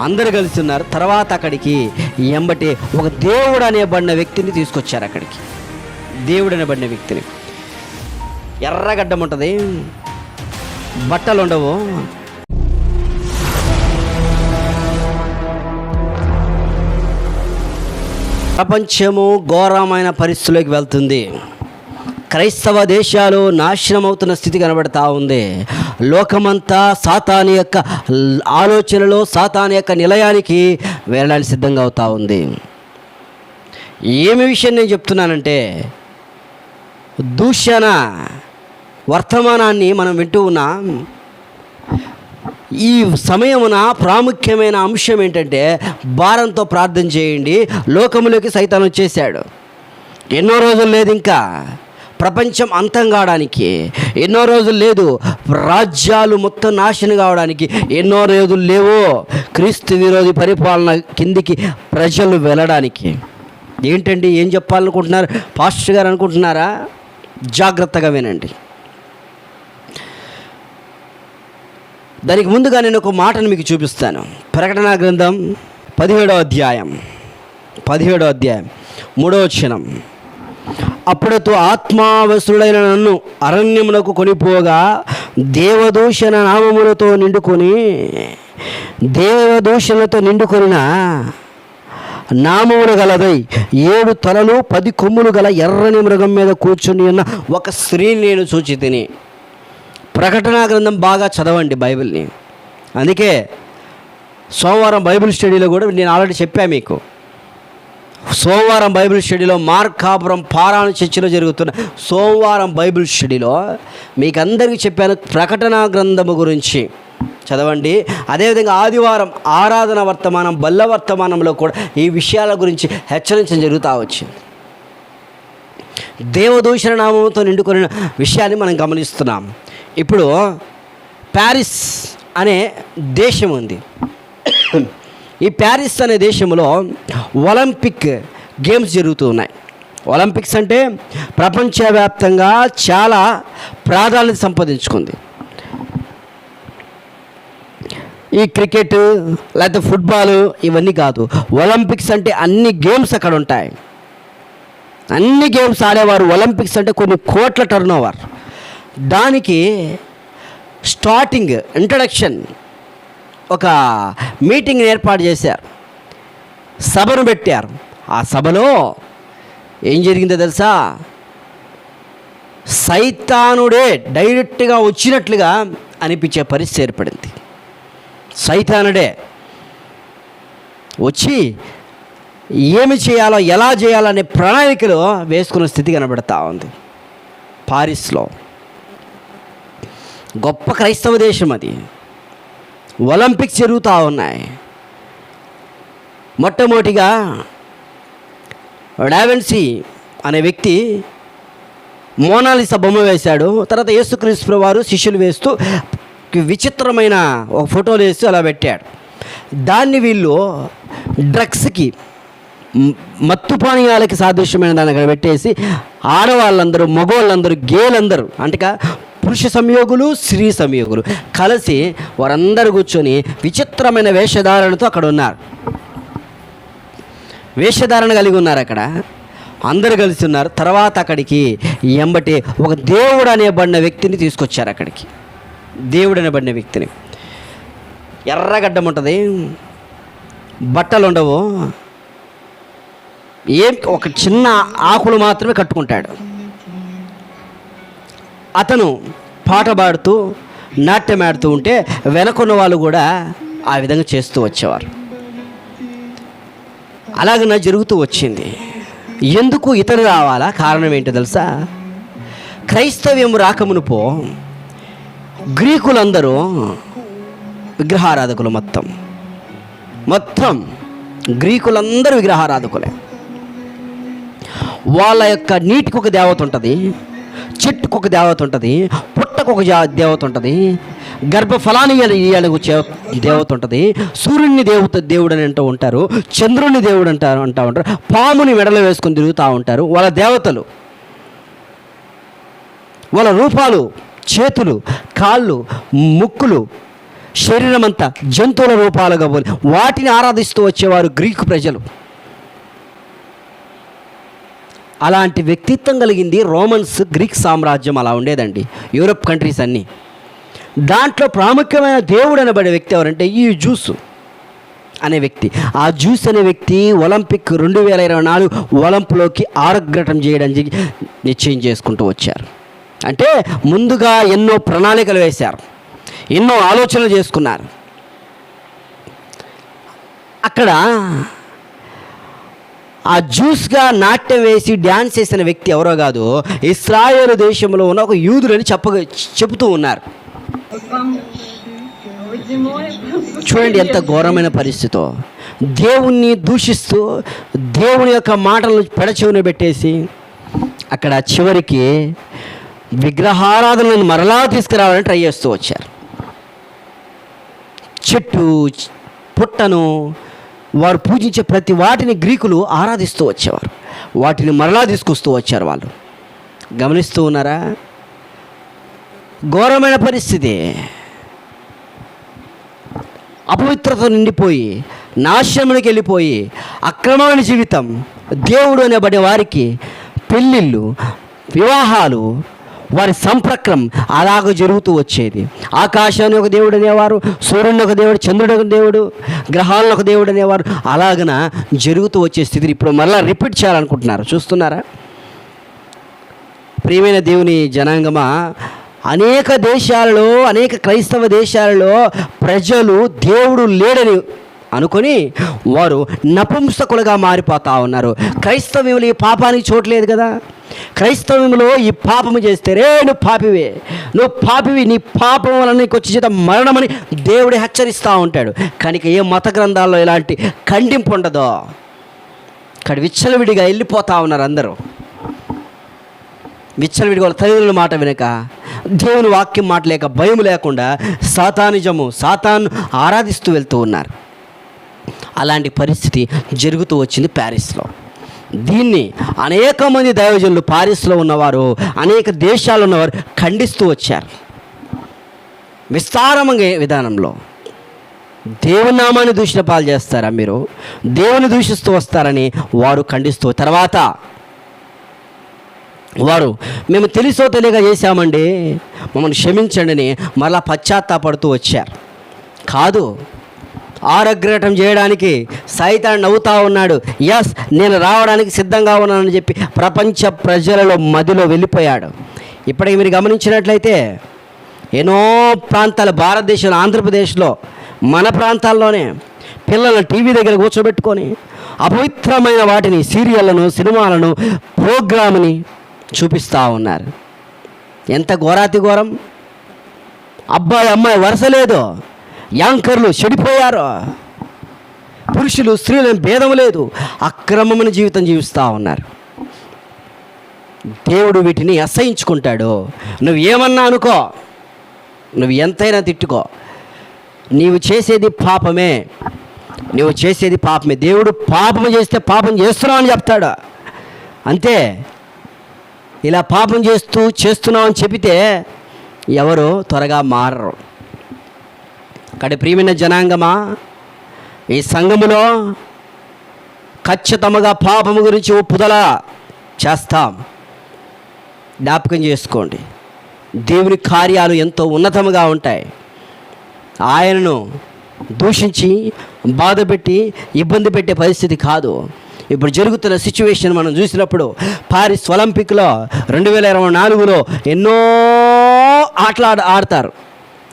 అందరు కలిసి ఉన్నారు. తర్వాత అక్కడికి ఎంబటి ఒక దేవుడు అనేబడిన వ్యక్తిని తీసుకొచ్చారు అక్కడికి. దేవుడు అనేబడిన వ్యక్తిని. ఎర్రగడ్డం ఉంటుంది. బట్టలు ఉండవు ప్రపంచము ఘోరమైన పరిస్థితుల్లోకి వెళ్తుంది. క్రైస్తవ దేశాలు నాశనం అవుతున్న స్థితి కనబడతా ఉంది. లోకమంతా సాతాని యొక్క ఆలోచనలో సాతాని యొక్క నిలయానికి వెళ్ళడానికి సిద్ధంగా అవుతా ఉంది. ఏమి విషయం నేను చెప్తున్నానంటే దూషణ వర్తమానాన్ని మనం వింటూ ఉన్నాం. ఈ సమయమున ప్రాముఖ్యమైన అంశం ఏంటంటే భారంతో ప్రార్థన చేయండి లోకములోకి సైతాన్ వచ్చేసాడు ఎన్నో రోజులు లేదు ఇంకా. ప్రపంచం అంతం కావడానికి ఎన్నో రోజులు లేదు. రాజ్యాలు మొత్తం నాశనం కావడానికి ఎన్నో రోజులు లేవో. క్రీస్తు విరోధి పరిపాలన కిందికి ప్రజలు వెళ్ళడానికి. ఏంటండి? ఏం చెప్పాలనుకుంటున్నారు? పాస్టర్ గారు అనుకుంటున్నారా? జాగ్రత్తగా వినండి. దానికి ముందుగా నేను ఒక మాటను మీకు చూపిస్తాను. ప్రకటన గ్రంథం పదిహేడో అధ్యాయం. పదిహేడో అధ్యాయం. మూడో క్షణం అప్పుడతో ఆత్మావసుడైన నన్ను అరణ్యమునకు కొనిపోగా దేవదూషణ నామములతో నిండుకొని దేవదూషణతో నిండుకొనిన నామములు గలదై ఏడు తలలు పది కొమ్ములు గల ఎర్రని మృగం మీద కూర్చుని ఉన్న ఒక స్త్రీని నేను చూచి తిని. ప్రకటనా గ్రంథం బాగా చదవండి బైబిల్ని. అందుకే సోమవారం బైబిల్ స్టడీలో కూడా నేను ఆల్రెడీ చెప్పాను మీకు. సోమవారం బైబిల్ స్టడీలో మార్కాపురం పారాయణ చర్చిలో జరుగుతున్న సోమవారం బైబిల్ స్టడీలో మీకు అందరికీ చెప్పాను ప్రకటనా గ్రంథము గురించి. చదవండి. అదేవిధంగా ఆదివారం ఆరాధన వర్తమానం బల్ల వర్తమానంలో కూడా ఈ విషయాల గురించి హెచ్చరించడం జరుగుతూ వచ్చింది. దేవదూషణ నామంతో నిండుకొని విషయాన్ని మనం గమనిస్తున్నాం. ఇప్పుడు ప్యారిస్ అనే దేశం ఉంది. ఈ ప్యారిస్ అనే దేశంలో ఒలింపిక్ గేమ్స్ జరుగుతూ ఉన్నాయి. ఒలింపిక్స్ అంటే ప్రపంచవ్యాప్తంగా చాలా ప్రాధాన్యత సంపాదించుకుంది. ఈ క్రికెట్ లేకపోతే ఫుట్బాల్ ఇవన్నీ కాదు. ఒలింపిక్స్ అంటే అన్ని గేమ్స్ అక్కడ ఉంటాయి. అన్ని గేమ్స్ ఆడేవారు ఒలింపిక్స్ అంటే కొన్ని కోట్ల టర్న్ ఓవర్ దానికి స్టార్టింగ్ ఇంట్రడక్షన్ ఒక మీటింగ్ ఏర్పాటు చేశారు. సభను పెట్టారు. ఆ సభలో ఏం జరిగిందో తెలుసా? సైతానుడే డైరెక్ట్గా వచ్చినట్లుగా అనిపించే పరిస్థితి ఏర్పడింది. సైతానుడే వచ్చి ఏమి చేయాలో ఎలా చేయాలో అనే ప్రణాళికలు వేసుకున్న స్థితి కనబడతా ఉంది. పారిస్లో. గొప్ప క్రైస్తవ దేశం అది. ఒలింపిక్స్ జరుగుతూ ఉన్నాయి. మొట్టమొదటిగా డావెన్సీ అనే వ్యక్తి మోనాలిసా బొమ్మ వేశాడు. తర్వాత యేసుక్రీస్తు వారు శిష్యులు వేస్తూ విచిత్రమైన ఒక ఫోటోలు వేస్తూ అలా పెట్టాడు. దాన్ని వీళ్ళు డ్రగ్స్కి మత్తు పానీయాలకి సాదృశ్యమైన దాన్ని అక్కడ పెట్టేసి ఆడవాళ్ళందరూ మగవాళ్ళందరూ గేలందరూ అంటే పురుష సంయోగులు స్త్రీ సంయోగులు. కలిసి వారందరూ కూర్చొని విచిత్రమైన వేషధారణతో అక్కడ ఉన్నారు. వేషధారణ కలిగి ఉన్నారు అక్కడ. అందరు కలిసి ఉన్నారు. తర్వాత అక్కడికి ఎంబటి ఒక దేవుడు అనేబడిన వ్యక్తిని తీసుకొచ్చారు అక్కడికి. దేవుడు అనేబడిన వ్యక్తిని. ఎర్రగడ్డం ఉంటుంది. బట్టలు ఉండవు. ఏం ఒక చిన్న ఆకులు మాత్రమే కట్టుకుంటాడు. అతను పాట పాడుతూ నాట్యం ఆడుతూ ఉంటే వెనకున్న వాళ్ళు కూడా ఆ విధంగా చేస్తూ వచ్చేవారు. అలాగన జరుగుతూ వచ్చింది. ఎందుకు ఇతను రావాలా? కారణం ఏంటో తెలుసా? క్రైస్తవ్యం రాకమునుపో గ్రీకులందరూ విగ్రహారాధకులు మొత్తం. మొత్తం గ్రీకులందరూ విగ్రహారాధకులే. వాళ్ళ యొక్క నీటికి ఒక దేవత ఉంటుంది. చెట్టుకు ఒక దేవత ఉంటుంది పుట్టకు ఒక దేవత ఉంటుంది గర్భఫలాన్ని ఇయ్యాలకు దేవత ఉంటుంది సూర్యుని దేవత దేవుడు అని అంటూ ఉంటారు చంద్రుని దేవుడు అంటారు అంటూ ఉంటారు పాముని మెడలు వేసుకొని తిరుగుతూ ఉంటారు వాళ్ళ దేవతలు. వాళ్ళ రూపాలు చేతులు కాళ్ళు ముక్కులు శరీరమంతా జంతువుల రూపాలుగా పోలి వాటిని ఆరాధిస్తూ వచ్చేవారు గ్రీకు ప్రజలు. అలాంటి వ్యక్తిత్వం కలిగింది రోమన్స్ గ్రీక్ సామ్రాజ్యం అలా ఉండేదండి. యూరప్ కంట్రీస్ అన్నీ. దాంట్లో ప్రాముఖ్యమైన దేవుడు అనబడే వ్యక్తి ఎవరంటే ఈ జ్యూస్ అనే వ్యక్తి. ఆ జ్యూస్ అనే వ్యక్తి ఒలింపిక్ రెండు వేల ఇరవై నాలుగు ఒలింపులోకి ఆరగ్రటం చేయడానికి నిశ్చయం చేసుకుంటూ వచ్చారు. అంటే ముందుగా ఎన్నో ప్రణాళికలు వేశారు. ఎన్నో ఆలోచనలు చేసుకున్నారు. అక్కడ ఆ జ్యూస్గా నాట్యం వేసి డ్యాన్స్ చేసిన వ్యక్తి ఎవరో కాదు ఇస్రాయేల్ దేశంలో ఉన్న ఒక యూదులని చెప్ప చెబుతూ ఉన్నారు. చూడండి ఎంత ఘోరమైన పరిస్థితో. దేవుణ్ణి దూషిస్తూ దేవుని యొక్క మాటలను పెడచెవిన పెట్టేసి అక్కడ చివరికి విగ్రహారాధనను మరలా తీసుకురావాలని ట్రై చేస్తూ వచ్చారు. చెట్టు పుట్టను వారు పూజించే ప్రతి వాటిని గ్రీకులు ఆరాధిస్తూ వచ్చేవారు. వాటిని మరలా తీసుకొస్తూ వచ్చారు వాళ్ళు. గమనిస్తూ ఉన్నారా? ఘోరమైన పరిస్థితి. అపవిత్రత నిండిపోయి నాశనమునికి వెళ్ళిపోయి అక్రమమైన జీవితం దేవుడు అనేబడే వారికి పెళ్ళిళ్ళు వివాహాలు వారి సంప్రక్రం అలాగ జరుగుతూ వచ్చేది. ఆకాశాన్ని ఒక దేవుడు అనేవారు సూర్యుని ఒక దేవుడు చంద్రుడు ఒక దేవుడు గ్రహాలను ఒక దేవుడు అనేవారు అలాగన జరుగుతూ వచ్చే స్థితిని ఇప్పుడు మళ్ళీ రిపీట్ చేయాలనుకుంటున్నారు. చూస్తున్నారా? ప్రియమైన దేవుని జనాంగమా అనేక దేశాలలో అనేక క్రైస్తవ దేశాలలో ప్రజలు దేవుడు లేడని అనుకొని వారు నపుంసకులుగా మారిపోతా ఉన్నారు. క్రైస్తవ్యములు ఈ పాపానికి చోట్లేదు కదా. క్రైస్తవ్యంలో ఈ పాపము చేస్తే రే నువ్వు పాపివే. నువ్వు పాపివి. నీ పాపం వలన నీకు వచ్చి చేత మరణమని దేవుడు హెచ్చరిస్తూ ఉంటాడు. కనుక ఏ మత గ్రంథాల్లో ఇలాంటి ఖండింపు ఉండదో ఇక్కడ విచ్చలవిడిగా వెళ్ళిపోతా ఉన్నారు అందరూ. విచ్చలవిడిగా వాళ్ళ తల్లిదండ్రుల మాట వినక దేవుని వాక్యం మాట లేక భయం లేకుండా సాతానిజము సాతాను ఆరాధిస్తూ వెళ్తూ ఉన్నారు. అలాంటి పరిస్థితి జరుగుతూ వచ్చింది ప్యారిస్లో. దీన్ని అనేక మంది దైవజనులు పారిస్లో ఉన్నవారు అనేక దేశాలు ఉన్నవారు ఖండిస్తూ వచ్చారు. విస్తారమైన విధానంలో. దేవునామాన్ని దూషణ పాలు చేస్తారా మీరు? దేవుని దూషిస్తూ వస్తారని వారు ఖండిస్తూ తర్వాత వారు మేము తెలుసో తెలియక చేశామండి మమ్మల్ని క్షమించండి అని మరలా పశ్చాత్తాపడుతూ వచ్చారు. కాదు ఆరగ్రహటం చేయడానికి సైతాన్ని నవ్వుతా ఉన్నాడు. ఎస్ నేను రావడానికి సిద్ధంగా ఉన్నానని చెప్పి ప్రపంచ ప్రజలలో మదిలో వెళ్ళిపోయాడు. ఇప్పటికి మీరు గమనించినట్లయితే ఎన్నో ప్రాంతాలు భారతదేశంలో ఆంధ్రప్రదేశ్లో మన ప్రాంతాల్లోనే పిల్లలను టీవీ దగ్గర కూర్చోబెట్టుకొని అపవిత్రమైన వాటిని సీరియళ్ళను సినిమాలను ప్రోగ్రామ్ని చూపిస్తూ ఉన్నారు. ఎంత ఘోరాతి ఘోరం అబ్బాయి అమ్మాయి వరుస లేదు. యాంకర్లు చెడిపోయారు. పురుషులు స్త్రీలను భేదం లేదు. అక్రమమైన జీవితం జీవిస్తూ ఉన్నారు. దేవుడు వీటిని అసహించుకుంటాడు. నువ్వు ఏమన్నా అనుకో. నువ్వు ఎంతైనా తిట్టుకో. నీవు చేసేది పాపమే. నువ్వు చేసేది పాపమే. దేవుడు పాపం చేస్తే పాపం చేస్తున్నావు అని చెప్తాడు. అంతే. ఇలా పాపం చేస్తూ చేస్తున్నావు అని చెబితే ఎవరు త్వరగా మారరు. కడి ప్రియమైన జనాంగమా? ఈ సంఘములో ఖచ్చితంగా పాపము గురించి ఒప్పుదల చేస్తాం. జ్ఞాపకం చేసుకోండి. దేవుని కార్యాలు ఎంతో ఉన్నతముగా ఉంటాయి. ఆయనను దూషించి బాధపెట్టి ఇబ్బంది పెట్టే పరిస్థితి కాదు. ఇప్పుడు జరుగుతున్న సిచ్యువేషన్ మనం చూసినప్పుడు పారిస్ ఒలింపిక్లో రెండు వేల ఇరవై నాలుగులో ఎన్నో ఆటలు ఆడ ఆడతారు.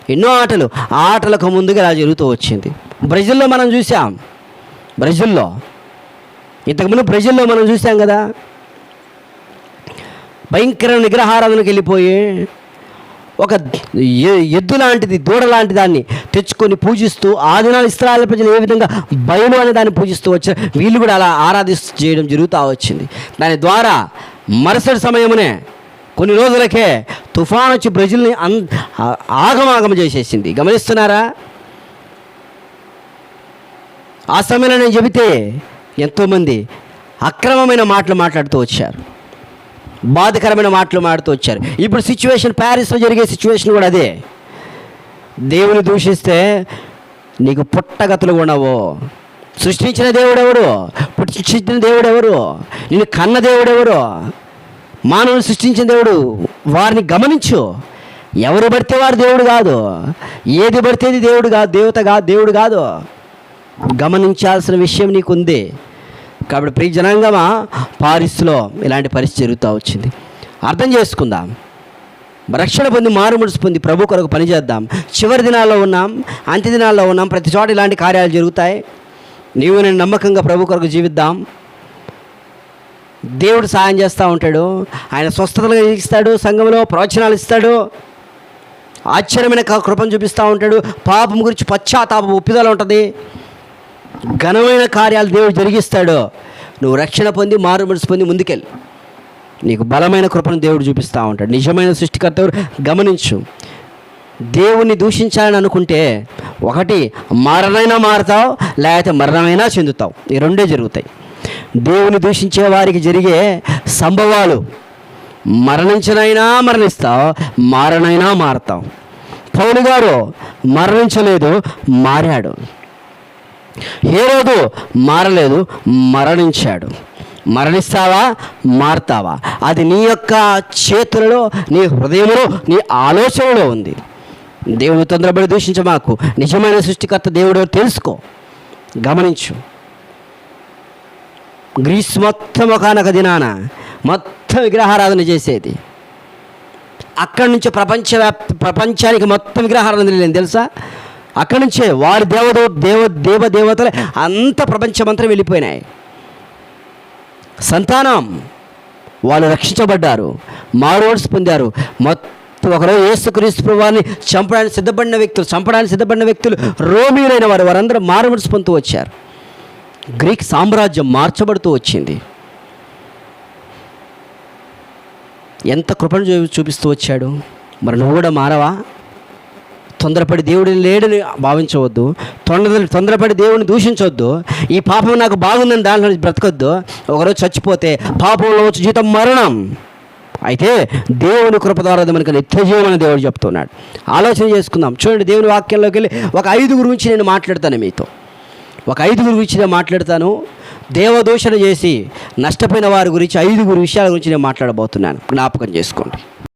ఎన్నో ఆటలు. ఆ ఆటలకు ముందుగా ఇలా జరుగుతూ వచ్చింది. బ్రెజిల్లో మనం చూసాం బ్రెజిల్లో. ఇంతకుముందు బ్రెజిల్లో మనం చూసాం కదా. భయంకర విగ్రహారాధనకు వెళ్ళిపోయి ఒక ఎ- ఎద్దు లాంటిది దూడ లాంటి దాన్ని తెచ్చుకొని పూజిస్తూ ఆ దినాలు ఇస్రాయల్ ప్రజలు ఏ విధంగా భయం అనే దాన్ని పూజిస్తూ వచ్చారు వీళ్ళు కూడా అలా ఆరాధిస్తూ చేయడం జరుగుతూ వచ్చింది. దాని ద్వారా మరుసటి సమయమునే కొన్ని రోజులకే తుఫాన్ వచ్చి బ్రెజిల్ని అన్ ఆగమాగం చేసేసింది. గమనిస్తున్నారా? ఆ సమయంలో నేను చెబితే ఎంతోమంది అక్రమమైన మాటలు మాట్లాడుతూ వచ్చారు. బాధకరమైన మాటలు మాడుతూ వచ్చారు. ఇప్పుడు సిచ్యువేషన్ ప్యారిస్లో జరిగే సిచ్యువేషన్ కూడా అదే. దేవుని దూషిస్తే నీకు పుట్టగతులు ఉండవు సృష్టించిన దేవుడు ఎవరు పుట్టించిన దేవుడు ఎవరు నిన్ను కన్న దేవుడు ఎవరు మానవుని సృష్టించిన దేవుడు వారిని గమనించు. ఎవరు పడితే వారు దేవుడు కాదు. ఏది పడితేది దేవుడు కాదు దేవత కాదు దేవుడు కాదు. గమనించాల్సిన విషయం నీకు ఉంది కాబట్టి ప్రియ జనాంగమా పారిస్లో ఇలాంటి పరిస్థితి జరుగుతూ వచ్చింది. అర్థం చేసుకుందాం. రక్షణ పొంది మారుమనసు పొంది ప్రభు కొరకు పనిచేద్దాం చివరి దినాల్లో ఉన్నాం అంత్య దినాల్లో ఉన్నాం ప్రతి చోట ఇలాంటి కార్యాలు జరుగుతాయి. నీవు నేను నమ్మకంగా ప్రభు కొరకు జీవిద్దాం. దేవుడు సాయం చేస్తూ ఉంటాడు. ఆయన స్వస్థతలు ఇస్తాడు సంఘంలో ప్రవచనాలు ఇస్తాడు. ఆశ్చర్యమైన క- కృపను చూపిస్తూ ఉంటాడు. పాపం గురించి పశ్చాత్తాపం ఒప్పిదల ఉంటుంది. ఘనమైన కార్యాలు దేవుడు జరిగిస్తాడు. నువ్వు రక్షణ పొంది మారు మనసు పొంది ముందుకెళ్ళి. నీకు బలమైన కృపను దేవుడు చూపిస్తూ ఉంటాడు. నిజమైన సృష్టికర్త గమనించు. దేవుణ్ణి దూషించాలని అనుకుంటే ఒకటి మరణమైనా మారుతావు లేకపోతే మరణమైనా చెందుతావు. ఈ రెండే జరుగుతాయి. దేవుని దూషించే వారికి జరిగే సంభవాలు మరణించనైనా మరణిస్తావు మారనైనా మారతావు. పౌలు గారు మరణించలేదు మారాడు. హేరోదు మారలేదు మరణించాడు. మరణిస్తావా మారతావా? అది నీ యొక్క చేతులలో నీ హృదయంలో నీ ఆలోచనలో ఉంది. దేవుడు తొందరపడి దూషించ మాకు. నిజమైన సృష్టికర్త దేవుడు తెలుసుకో. గమనించు. గ్రీస్ మొత్తం ఒకనొక దినాన మొత్తం మొత్తం విగ్రహారాధన చేసేది. అక్కడి నుంచి ప్రపంచవ్యాప్త ప్రపంచానికి మొత్తం విగ్రహారాధన లేదు తెలుసా? అక్కడి నుంచే వారి దేవదో దేవ దేవ దేవతలు అంత ప్రపంచమంతా వెళ్ళిపోయినాయి. సంతానం వాళ్ళు రక్షించబడ్డారు మారోడ్స్ పొందారు. మొత్తం ఒకరోజు యేసుక్రీస్తు వారిని చంపడానికి సిద్ధపడిన వ్యక్తులు చంపడానికి సిద్ధపడిన వ్యక్తులు రోమిలైన వారు వారందరూ మారుమడిసి పొందుతూ వచ్చారు. గ్రీక్ సామ్రాజ్యం మార్చబడుతూ వచ్చింది. ఎంత కృపను చూ- చూపిస్తూ వచ్చాడు? మరి నువ్వు కూడా మారవా? తొందరపడి దేవుడు లేడని భావించవద్దు. తొందర తొందరపడి దేవుడిని దూషించవద్దు. ఈ పాపం నాకు బాగుందని దాంట్లో బ్రతకొద్దు. ఒకరోజు చచ్చిపోతే పాపంలో వచ్చి జీతం మరణం. అయితే దేవుని కృప ద్వారా మనకు నిత్యజీవమని దేవుడు చెప్తున్నాడు. ఆలోచన చేసుకుందాం. చూడండి దేవుని వాక్యంలోకి వెళ్ళి ఒక ఐదుగురు గురించి నేను మాట్లాడతాను మీతో. ఒక ఐదుగురు గురించి నేను మాట్లాడతాను. దేవదూషణ చేసి నష్టపోయిన వారి గురించి ఐదుగురు విషయాల గురించి నేను మాట్లాడబోతున్నాను. జ్ఞాపకం చేసుకోండి.